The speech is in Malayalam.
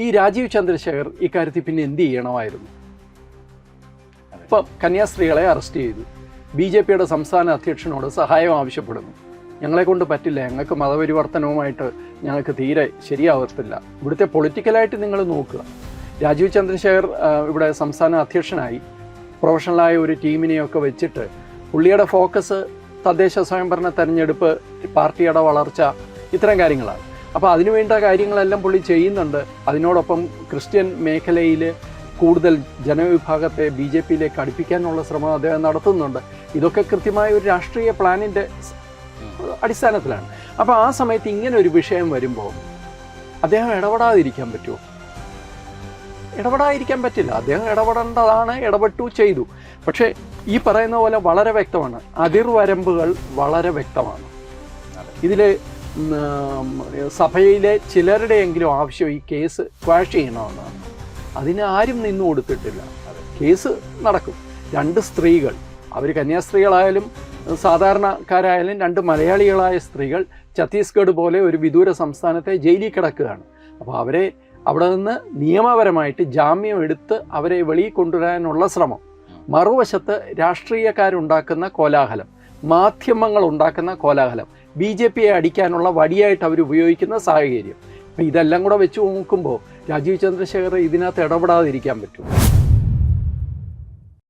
ഈ രാജീവ് ചന്ദ്രശേഖർ ഇക്കാര്യത്തിൽ പിന്നെ എന്ത് ചെയ്യണമായിരുന്നു? ഇപ്പം കന്യാസ്ത്രീകളെ അറസ്റ്റ് ചെയ്തു. ബി ജെ പിയുടെ സംസ്ഥാന അധ്യക്ഷനോട് സഹായം ആവശ്യപ്പെടുന്നു. ഞങ്ങളെ കൊണ്ട് പറ്റില്ല. ഞങ്ങൾക്ക് മതപരിവർത്തനവുമായിട്ട് ഞങ്ങൾക്ക് തീരെ ശരിയാവത്തില്ല. ഇവിടുത്തെ പൊളിറ്റിക്കലായിട്ട് നിങ്ങൾ നോക്കുക. രാജീവ് ചന്ദ്രശേഖർ ഇവിടെ സംസ്ഥാന അധ്യക്ഷനായി പ്രൊഫഷണലായ ഒരു ടീമിനെയൊക്കെ വെച്ചിട്ട് പുള്ളിയുടെ ഫോക്കസ് തദ്ദേശ സ്വയംഭരണ തെരഞ്ഞെടുപ്പ് പാർട്ടിയുടെ വളർച്ച ഇത്തരം കാര്യങ്ങളാണ്. അപ്പോൾ അതിനു വേണ്ട കാര്യങ്ങളെല്ലാം പുള്ളി ചെയ്യുന്നുണ്ട്. അതിനോടൊപ്പം ക്രിസ്ത്യൻ മേഖലയിൽ കൂടുതൽ ജനവിഭാഗത്തെ ബി ജെ പിയിലേക്ക് അടുപ്പിക്കാനുള്ള ശ്രമം അദ്ദേഹം നടത്തുന്നുണ്ട്. ഇതൊക്കെ കൃത്യമായ ഒരു രാഷ്ട്രീയ പ്ലാനിന്റെ അടിസ്ഥാനത്തിലാണ്. അപ്പോൾ ആ സമയത്ത് ഇങ്ങനെ ഒരു വിഷയം വരുമ്പോൾ അദ്ദേഹം ഇടപെടാതിരിക്കാൻ പറ്റുമോ? ഇടപെടാതിരിക്കാൻ പറ്റില്ല. അദ്ദേഹം ഇടപെടേണ്ടതാണ് ഇടപെട്ടു ചെയ്തു. പക്ഷേ ഈ പറയുന്ന പോലെ വളരെ വ്യക്തമാണ്. അതിർവരമ്പുകൾ വളരെ വ്യക്തമാണ്. ഇതിൽ സഭയിലെ ചിലരുടെയെങ്കിലും ആവശ്യം ഈ കേസ് ക്വാഷ് ചെയ്യണമെന്നാണ് അതിന് ആരും നിന്നു കൊടുത്തിട്ടില്ല. കേസ് നടക്കും. രണ്ട് സ്ത്രീകൾ അവർ കന്യാസ്ത്രീകളായാലും സാധാരണക്കാരായാലും രണ്ട് മലയാളികളായ സ്ത്രീകൾ ഛത്തീസ്ഗഡ് പോലെ ഒരു വിദൂര സംസ്ഥാനത്തെ ജയിലിൽ കിടക്കുകയാണ്. അപ്പോൾ അവരെ അവിടെ നിന്ന് നിയമപരമായിട്ട് ജാമ്യം എടുത്ത് അവരെ വെളിയിൽ കൊണ്ടുവരാനുള്ള ശ്രമം. മറുവശത്ത് രാഷ്ട്രീയക്കാരുണ്ടാക്കുന്ന കോലാഹലം. മാധ്യമങ്ങൾ ഉണ്ടാക്കുന്ന കോലാഹലം. ബി ജെ പിയെ അടിക്കാനുള്ള വടിയായിട്ട് അവർ ഉപയോഗിക്കുന്ന സാഹചര്യം. അപ്പം ഇതെല്ലാം കൂടെ വെച്ച് നോക്കുമ്പോൾ രാജീവ് ചന്ദ്രശേഖർ ഇതിനകത്ത് ഇടപെടാതിരിക്കാൻ പറ്റും